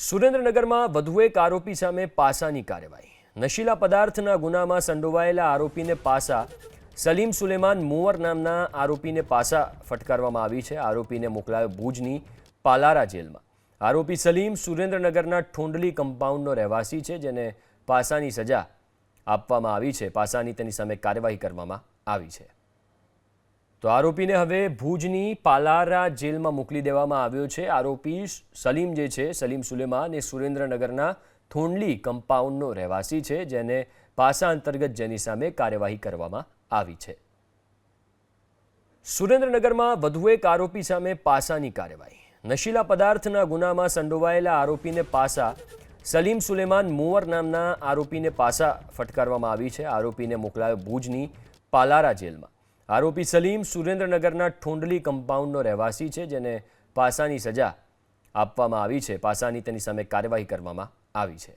સુરેન્દ્રનગરમાં વધુ એક આરોપી સામે પાસાની કાર્યવાહી. નશીલા પદાર્થના ગુનામાં સંડોવાયેલા આરોપીને પાસા સલીમ સુલેમાન મુવર નામના આરોપીને પાસા ફટકારવામાં આવી છે. આરોપીને મોકલાયો ભુજની પાલારા જેલમાં. આરોપી સલીમ સુરેન્દ્રનગરના ઠોંડલી કમ્પાઉન્ડનો રહેવાસી છે, જેને પાસાની સજા આપવામાં આવી છે. પાસાની તેની સામે કાર્યવાહી કરવામાં આવી છે. તો આરોપીને હવે ભુજની પાલારા જેલમાં મોકલી દેવામાં આવ્યો છે. આરોપી સલીમ જે છે, સલીમ સુલેમાન, એ સુરેન્દ્રનગરના થોંડલી કમ્પાઉન્ડનો રહેવાસી છે, જેને પાસા અંતર્ગત જેની સામે કાર્યવાહી કરવામાં આવી છે. સુરેન્દ્રનગરમાં વધુ એક આરોપી સામે પાસાની કાર્યવાહી. નશીલા પદાર્થના ગુનામાં સંડોવાયેલા આરોપીને પાસા સલીમ સુલેમાન મુવર નામના આરોપીને પાસા ફટકારવામાં આવી છે. આરોપીને મોકલાયો ભુજની પાલારા જેલમાં. આરોપી સલીમ સુરેન્દ્રનગરના ઠોંડલી કમ્પાઉન્ડનો રહેવાસી છે, જેને પાસાની સજા આપવામાં આવી છે. પાસાની તેની સામે કાર્યવાહી કરવામાં આવી છે.